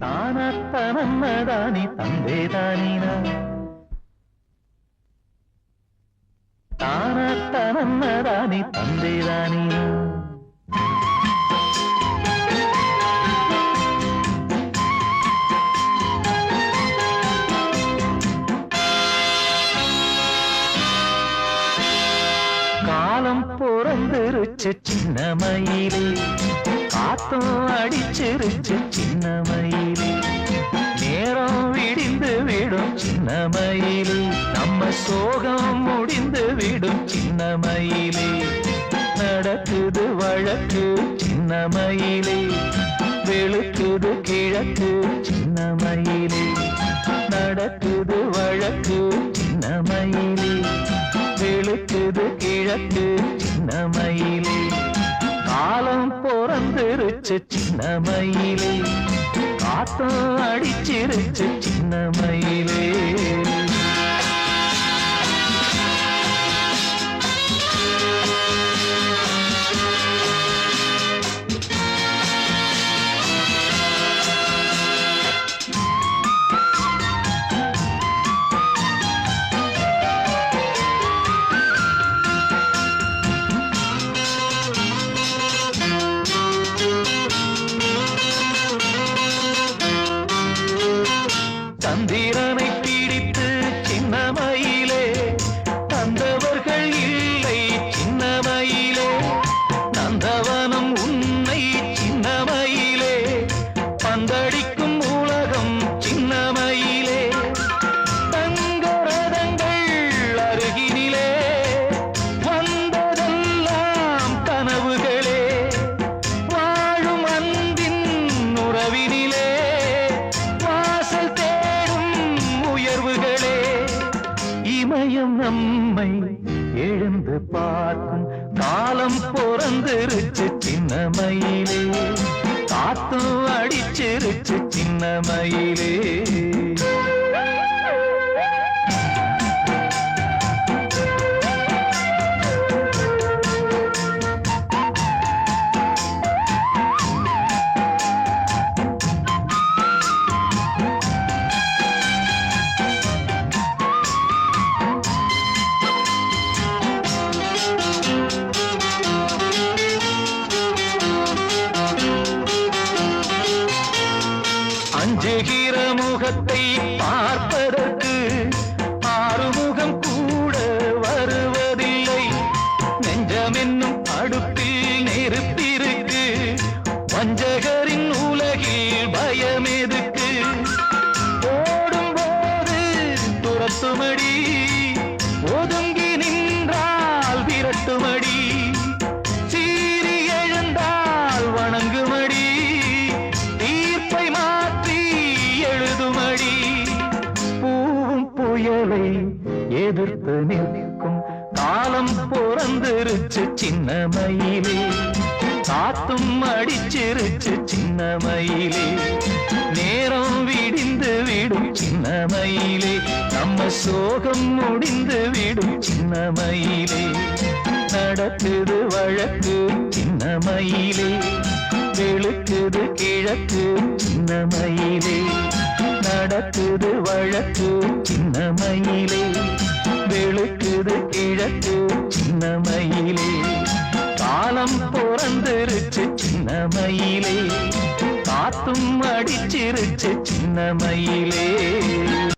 தானத்தனன்னதானி தந்தேதானினா? தானத்தனன்னதானி தந்தேதானினா? காலம் பிறந்திருச்சு சின்ன மயிலே காத்தும் அடிச்சிருச்சு சின்ன மயிலே நேரம் விடிந்து விடும் சின்ன மயிலே நம்ம சோகம் முடிந்து விடும் சின்ன மயிலே நடக்குது வழக்கு சின்ன மயிலே வெளுக்குது கிழக்கு சின்ன மயிலே நடக்குது வழக்கு சின்ன மயிலே வெளுக்குது கிழக்கு சின்ன மயிலே பிறந்திருச்சு சின்ன மயிலே. காத்தும் அடிச்சிருச்சு சின்ன மயிலே. எழுந்து பார்க்கும் காலம் பிறந்திருச்சு சின்ன மயிலே காத்தும் அடிச்சிருச்சு சின்ன மயிலே முகத்தை பார்ப்பதற்கு ஆறுமுகம் கூட வருவதில்லை. நெஞ்சமென்னும் அடுப்பில் நெருப்பிருக்கு. வஞ்சகரின் உலகில் பயமெதுக்கு ஓடும்போது துரத்துமடி புயலை எதிர்த்து நிற்கும் காலம் பிறந்திருச்சு சின்ன மயிலே காத்தும் அடிச்சிருச்சு சின்ன மயிலே நேரம் விடிந்து விடும் சின்ன மயிலே நம்ம சோகம் முடிந்து விடும் சின்ன மயிலே நடக்குது வழக்கு சின்ன மயிலே வெளுக்குது கிழக்கு சின்ன மயிலே நடக்குது வழக்கு சின்னமயிலே. வெளுக்குது கிழக்கு சின்னமயிலே. காலம் பிறந்திருச்சு சின்னமயிலே. காத்தும் அடிச்சிருச்சு சின்னமயிலே.